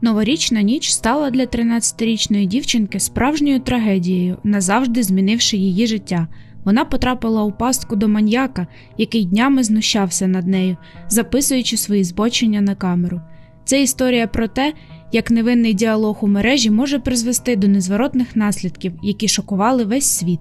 Новорічна ніч стала для 13-річної дівчинки справжньою трагедією, назавжди змінивши її життя. Вона потрапила у пастку до маньяка, який днями знущався над нею, записуючи свої збочення на камеру. Це історія про те, як невинний діалог у мережі може призвести до незворотних наслідків, які шокували весь світ.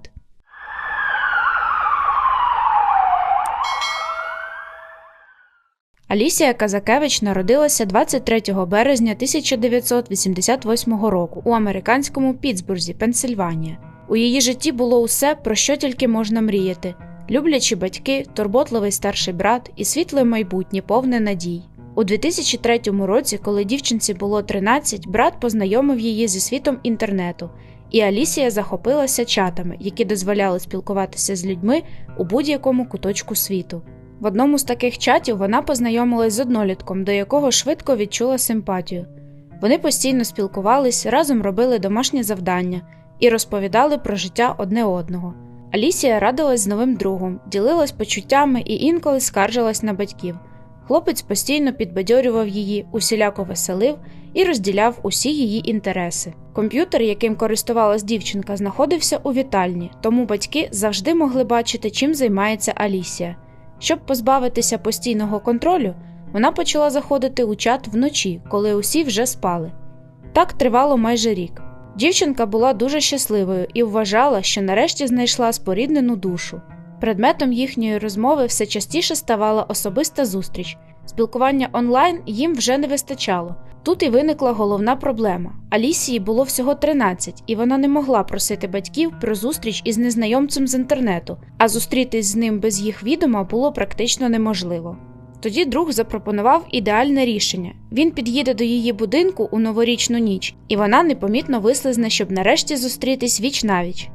Алісія Казакевич народилася 23 березня 1988 року у американському Пітсбурзі, Пенсильванія. У її житті було усе, про що тільки можна мріяти: люблячі батьки, турботливий старший брат і світле майбутнє, повне надій. У 2003 році, коли дівчинці було 13, брат познайомив її зі світом інтернету, і Алісія захопилася чатами, які дозволяли спілкуватися з людьми у будь-якому куточку світу. В одному з таких чатів вона познайомилась з однолітком, до якого швидко відчула симпатію. Вони постійно спілкувались, разом робили домашні завдання і розповідали про життя одне одного. Алісія радилась з новим другом, ділилась почуттями і інколи скаржилась на батьків. Хлопець постійно підбадьорював її, усіляко веселив і розділяв усі її інтереси. Комп'ютер, яким користувалась дівчинка, знаходився у вітальні, тому батьки завжди могли бачити, чим займається Алісія. Щоб позбавитися постійного контролю, вона почала заходити у чат вночі, коли усі вже спали. Так тривало майже рік. Дівчинка була дуже щасливою і вважала, що нарешті знайшла споріднену душу. Предметом їхньої розмови все частіше ставала особиста зустріч. Спілкування онлайн їм вже не вистачало. Тут і виникла головна проблема. Алісії було всього 13, і вона не могла просити батьків про зустріч із незнайомцем з інтернету, а зустрітись з ним без їх відома було практично неможливо. Тоді друг запропонував ідеальне рішення він під'їде до її будинку у новорічну ніч, і вона непомітно вислизне, щоб нарешті зустрітись віч навіч.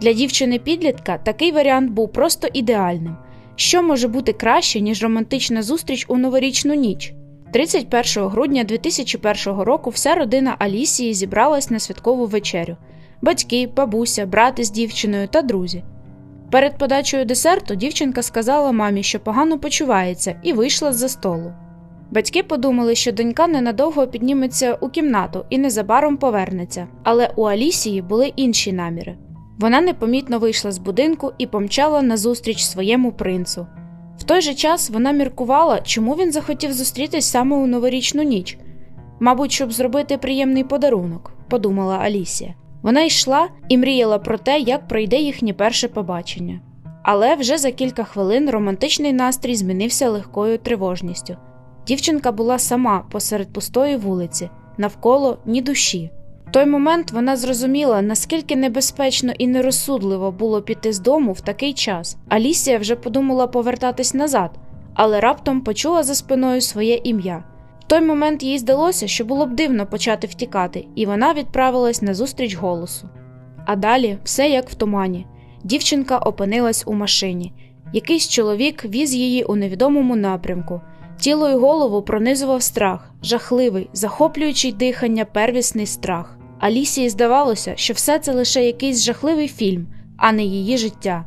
Для дівчини-підлітка такий варіант був просто ідеальним. Що може бути краще, ніж романтична зустріч у новорічну ніч? 31 грудня 2001 року вся родина Алісії зібралась на святкову вечерю: батьки, бабуся, брати з дівчиною та друзі. Перед подачею десерту дівчинка сказала мамі, що погано почувається, і вийшла з-за столу. Батьки подумали, що донька ненадовго підніметься у кімнату і незабаром повернеться, але у Алісії були інші наміри. Вона непомітно вийшла з будинку і помчала назустріч своєму принцу. В той же час вона міркувала, чому він захотів зустрітись саме у новорічну ніч, мабуть, щоб зробити приємний подарунок, подумала Алісія. Вона йшла і мріяла про те, як пройде їхнє перше побачення. Але вже за кілька хвилин романтичний настрій змінився легкою тривожністю. Дівчинка була сама посеред пустої вулиці, навколо ні душі. Той момент вона зрозуміла, наскільки небезпечно і нерозсудливо було піти з дому в такий час. Алісія вже подумала повертатись назад, але раптом почула за спиною своє ім'я. В той момент їй здалося, що було б дивно почати втікати, і вона відправилась на зустріч голосу. А далі все як в тумані. Дівчинка опинилась у машині. Якийсь чоловік віз її у невідомому напрямку. Тіло й голову пронизував страх, жахливий, захоплюючий дихання, первісний страх. Алісії здавалося, що все це лише якийсь жахливий фільм, а не її життя.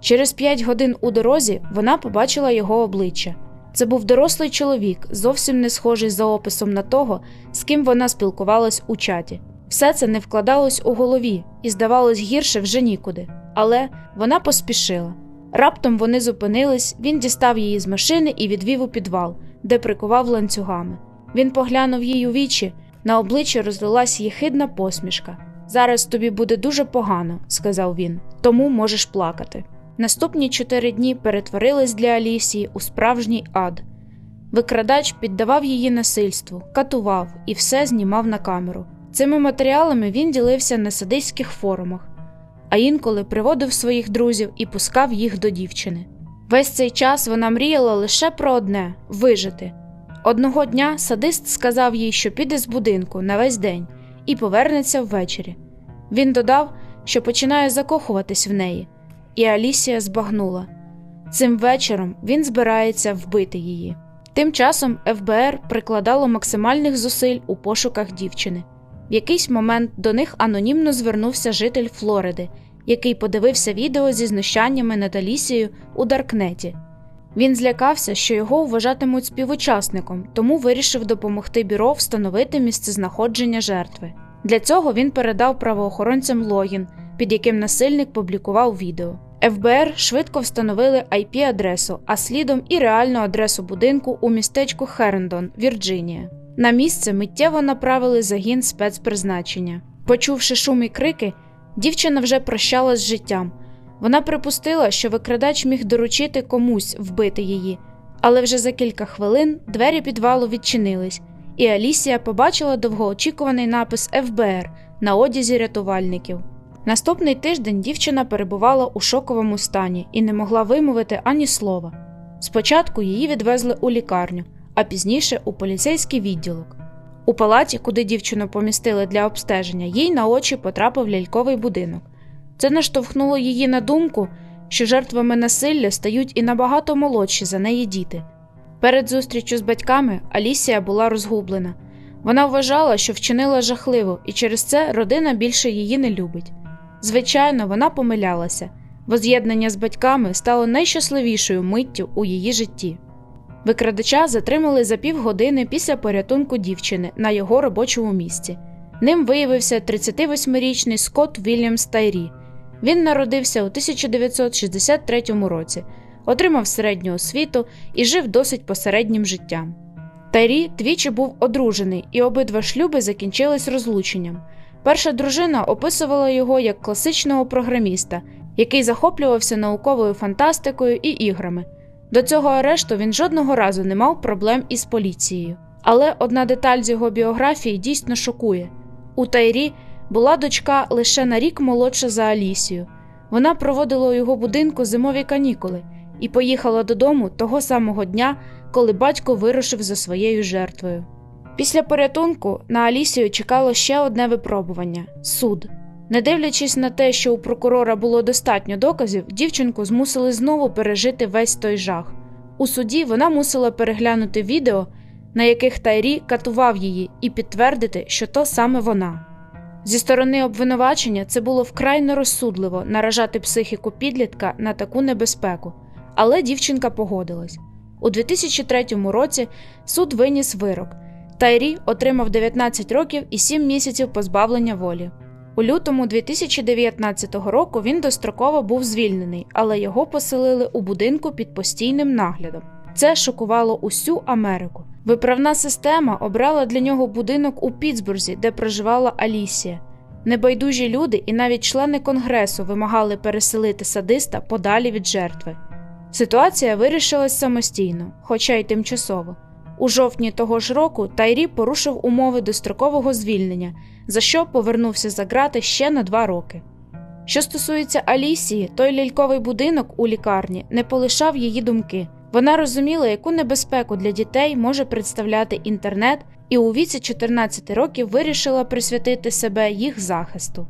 Через п'ять годин у дорозі вона побачила його обличчя. Це був дорослий чоловік, зовсім не схожий за описом на того, з ким вона спілкувалась у чаті. Все це не вкладалось у голові і здавалось гірше вже нікуди. Але вона поспішила. Раптом вони зупинились, він дістав її з машини і відвів у підвал, де прикував ланцюгами. Він поглянув їй у вічі, на обличчі розлилась єхидна посмішка. Зараз тобі буде дуже погано, сказав він, тому можеш плакати. Наступні чотири дні перетворились для Алісії у справжній ад. Викрадач піддавав її насильству, катував і все знімав на камеру. Цими матеріалами він ділився на садистських форумах, а інколи приводив своїх друзів і пускав їх до дівчини. Весь цей час вона мріяла лише про одне вижити. Одного дня садист сказав їй, що піде з будинку на весь день і повернеться ввечері. Він додав, що починає закохуватись в неї, і Алісія збагнула. Цим вечором він збирається вбити її. Тим часом ФБР прикладало максимальних зусиль у пошуках дівчини. В якийсь момент до них анонімно звернувся житель Флориди, який подивився відео зі знущаннями над Алісією у Даркнеті. Він злякався, що його вважатимуть співучасником, тому вирішив допомогти бюро встановити місцезнаходження жертви. Для цього він передав правоохоронцям логін, під яким насильник публікував відео. ФБР швидко встановили IP-адресу, а слідом і реальну адресу будинку у містечку Херендон, Вірджинія. На місце миттєво направили загін спецпризначення. Почувши шум і крики, дівчина вже прощалась з життям. Вона припустила, що викрадач міг доручити комусь вбити її, але вже за кілька хвилин двері підвалу відчинились, і Алісія побачила довгоочікуваний напис ФБР на одязі рятувальників. Наступний тиждень дівчина перебувала у шоковому стані і не могла вимовити ані слова. Спочатку її відвезли у лікарню, а пізніше у поліцейський відділок. У палаті, куди дівчину помістили для обстеження, їй на очі потрапив ляльковий будинок. Це наштовхнуло її на думку, що жертвами насилля стають і набагато молодші за неї діти. Перед зустрічю з батьками Алісія була розгублена. Вона вважала, що вчинила жахливо, і через це родина більше її не любить. Звичайно, вона помилялася, воз'єднання з батьками стало найщасливішою миттю у її житті. Викрадача затримали за півгодини після порятунку дівчини на його робочому місці. Ним виявився 38-річний Скотт Вільямс Тайрі. Він народився у 1963 році, отримав середню освіту і жив досить посереднім життям. Тайрі двічі був одружений, і обидва шлюби закінчились розлученням. Перша дружина описувала його як класичного програміста, який захоплювався науковою фантастикою і іграми. До цього арешту він жодного разу не мав проблем із поліцією. Але одна деталь з його біографії дійсно шокує: у Тайрі була дочка лише на рік молодша за Алісію. Вона проводила у його будинку зимові канікули і поїхала додому того самого дня, коли батько вирушив за своєю жертвою. Після порятунку на Алісію чекало ще одне випробування суд. Не дивлячись на те, що у прокурора було достатньо доказів, дівчинку змусили знову пережити весь той жах. У суді вона мусила переглянути відео, на яких Тайрі катував її, і підтвердити, що то саме вона. Зі сторони обвинувачення це було вкрай нерозсудливо наражати психіку підлітка на таку небезпеку, але дівчинка погодилась. У 2003 році суд виніс вирок. Тайрі отримав 19 років і 7 місяців позбавлення волі. У лютому 2019 року він достроково був звільнений, але його поселили у будинку під постійним наглядом. Це шокувало усю Америку. Виправна система обрала для нього будинок у Пітсбурзі, де проживала Алісія. Небайдужі люди і навіть члени конгресу вимагали переселити садиста подалі від жертви. Ситуація вирішилась самостійно, хоча й тимчасово. У жовтні того ж року Тайрі порушив умови дострокового звільнення, за що повернувся за грати ще на два роки. Що стосується Алісії, той ляльковий будинок у лікарні не полишав її думки. Вона розуміла, яку небезпеку для дітей може представляти інтернет, і у віці 14 років вирішила присвятити себе їх захисту.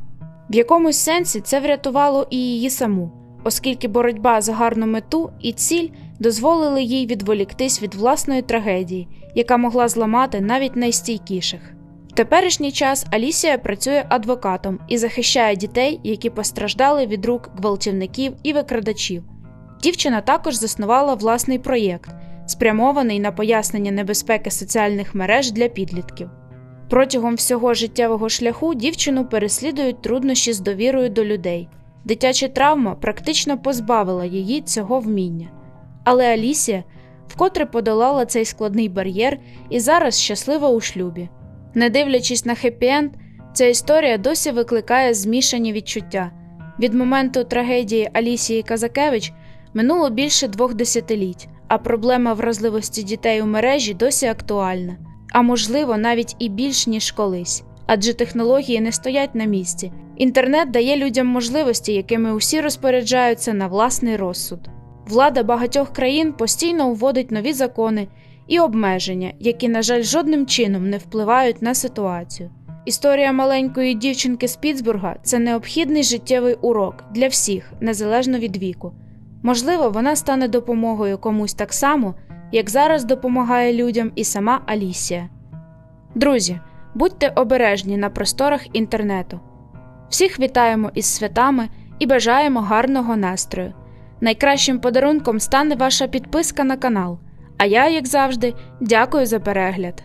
В якомусь сенсі це врятувало і її саму, оскільки боротьба за гарну мету і ціль дозволили їй відволіктись від власної трагедії, яка могла зламати навіть найстійкіших. В теперішній час Алісія працює адвокатом і захищає дітей, які постраждали від рук гвалтівників і викрадачів. Дівчина також заснувала власний проєкт, спрямований на пояснення небезпеки соціальних мереж для підлітків. Протягом всього життєвого шляху дівчину переслідують труднощі з довірою до людей. Дитяча травма практично позбавила її цього вміння. Але Алісія вкотре подолала цей складний бар'єр і зараз щаслива у шлюбі. Не дивлячись на хеппі-енд, ця історія досі викликає змішані відчуття. Від моменту трагедії Алісії Казакевич минуло більше двох десятиліть, а проблема вразливості дітей у мережі досі актуальна, а можливо, навіть і більш ніж колись. Адже технології не стоять на місці. Інтернет дає людям можливості, якими усі розпоряджаються на власний розсуд. Влада багатьох країн постійно вводить нові закони і обмеження, які, на жаль, жодним чином не впливають на ситуацію. Історія маленької дівчинки з Пітсбурга це необхідний життєвий урок для всіх, незалежно від віку. Можливо, вона стане допомогою комусь так само, як зараз допомагає людям і сама Алісія. Друзі, будьте обережні на просторах інтернету. Всіх вітаємо із святами і бажаємо гарного настрою. Найкращим подарунком стане ваша підписка на канал. А я, як завжди, дякую за перегляд.